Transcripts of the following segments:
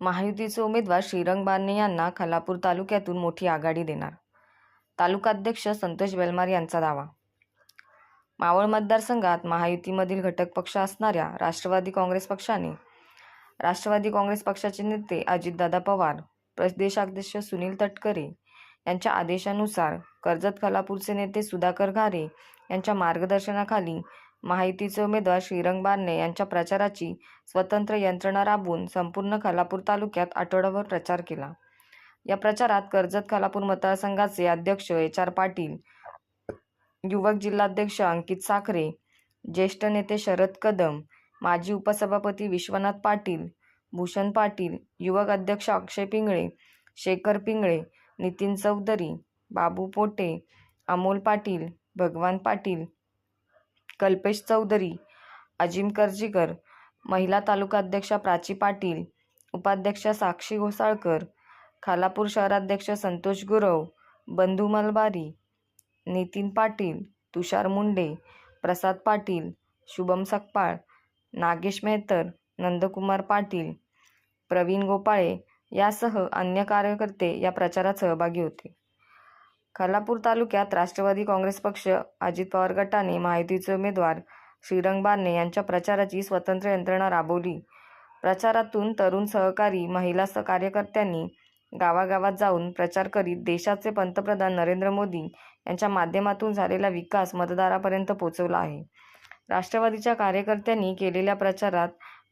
महायुतीचे उमेदवार श्रीरंग बारणे यांना खालापूर तालुक्यातून मोठी आघाडी देणार. तालुकाध्यक्ष संतोष बेलमार यांचा दावा. मावळ मतदारसंघात महायुतीमधील घटक पक्ष असणाऱ्या राष्ट्रवादी काँग्रेस पक्षाने राष्ट्रवादी काँग्रेस पक्षाचे नेते अजितदादा पवार प्रदेशाध्यक्ष सुनील तटकरे यांच्या आदेशानुसार कर्जत खलापूरचे नेते सुधाकर घारे यांच्या मार्गदर्शनाखाली माहितीचे उमेदवार श्रीरंग बारणे यांच्या प्रचाराची स्वतंत्र यंत्रणा राबवून संपूर्ण खालापूर तालुक्यात आठवडाभर प्रचार केला. या प्रचारात कर्जत खालापूर मतदारसंघाचे अध्यक्ष एच आर पाटील युवक जिल्हाध्यक्ष अंकित साखरे ज्येष्ठ नेते शरद कदम माजी उपसभापती विश्वनाथ पाटील भूषण पाटील युवक अध्यक्ष अक्षय पिंगळे शेखर पिंगळे नितीन चौधरी बाबू पोटे अमोल पाटील भगवान पाटील कल्पेश चौधरी अजिम करजीकर महिला तालुका अध्यक्षा प्राची पाटील उपाध्यक्षा साक्षी घोसाळकर खालापूर शहराध्यक्ष संतोष गुरव बंधू मलबारी नितीन पाटील तुषार मुंडे प्रसाद पाटील शुभम सकपाळ नागेश मेहतर नंदकुमार पाटील प्रवीण गोपाळे यासह अन्य कार्यकर्ते या प्रचारात सहभागी होते. खालापूर तालुक्यात राष्ट्रवादी काँग्रेस पक्ष अजित पवार गटाने महायुतीचे उमेदवार श्रीरंग बारणे यांच्या प्रचाराची स्वतंत्र यंत्रणा राबवली. प्रचारातून तरुण सहकारी महिला कार्यकर्त्यांनी गावागावात जाऊन प्रचार करीत देशाचे पंतप्रधान नरेंद्र मोदी यांच्या माध्यमातून झालेला विकास मतदारापर्यंत पोहोचवला आहे. राष्ट्रवादीच्या कार्यकर्त्यांनी केलेल्या प्रचारात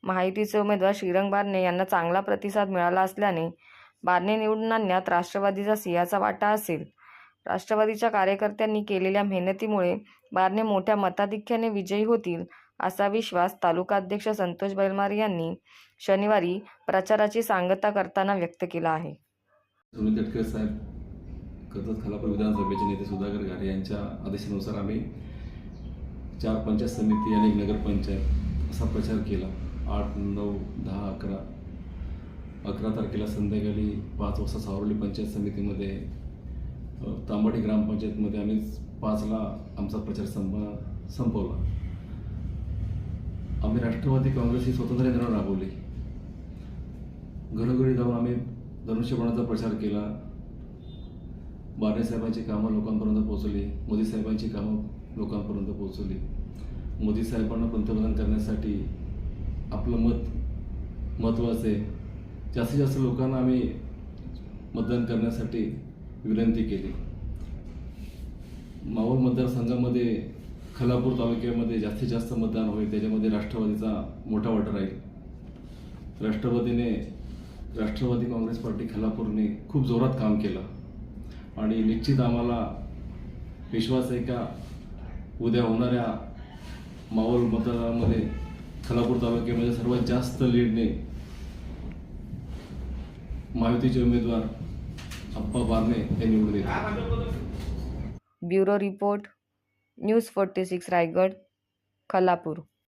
महायुतीचे उमेदवार श्रीरंग बारणे यांना चांगला प्रतिसाद मिळाला असल्याने बारणे निवडून आणण्यात राष्ट्रवादीचा सिंहाचा वाटा असेल. राष्ट्रवादीच्या कार्यकर्त्यांनी केलेल्या मेहनतीमुळे बारणे मोठ्या मताधिक्याने विजयी होतील असा विश्वास तालुकाध्यक्ष संतोष बैलमार यांनी शनिवारी प्रचाराची सांगता करताना व्यक्त केला आहे. सुनील साहेब कर्जत खालापूर विधानसभेचे नेते सुधाकर घारे यांच्या आदेशानुसार आम्ही चार पंचायत समिती आणि एक नगरपंचायत असा प्रचार केला. आठ नऊ दहा अकरा. अकरा तारखेला संध्याकाळी पाच वाजता सावरली पंचायत समितीमध्ये तांबडी ग्रामपंचायतमध्ये आम्ही पाचला आमचा प्रचार संप संपवला. आम्ही राष्ट्रवादी काँग्रेस ही स्वतंत्र यंत्रणा राबवली. घरोघरी जाऊन आम्ही धनुष्यबाणाचा प्रचार केला. बारणे साहेबांची कामं लोकांपर्यंत पोहोचवली मोदी साहेबांची कामं लोकांपर्यंत पोहोचवली मोदी साहेबांना पंतप्रधान करण्यासाठी आपलं मत महत्त्वाचं आहे. जास्तीत जास्त लोकांना आम्ही मतदान करण्यासाठी विनंती केली. मावळ मतदारसंघामध्ये खलापूर तालुक्यामध्ये जास्तीत जास्त मतदान होईल. त्याच्यामध्ये राष्ट्रवादीचा मोठा वाटा राहील. राष्ट्रवादीने राष्ट्रवादी काँग्रेस पार्टी खलापूरने खूप जोरात काम केलं. आणि निश्चित आम्हाला विश्वास आहे का? उद्या होणाऱ्या मावळ मतदारामध्ये खालापूर तालुक्यामध्ये सर्वात जास्त लीडने महायुतीचे उमेदवार अप्पा बारणे हे निवडून येतील bureau report news forty six Raigad Khalapur.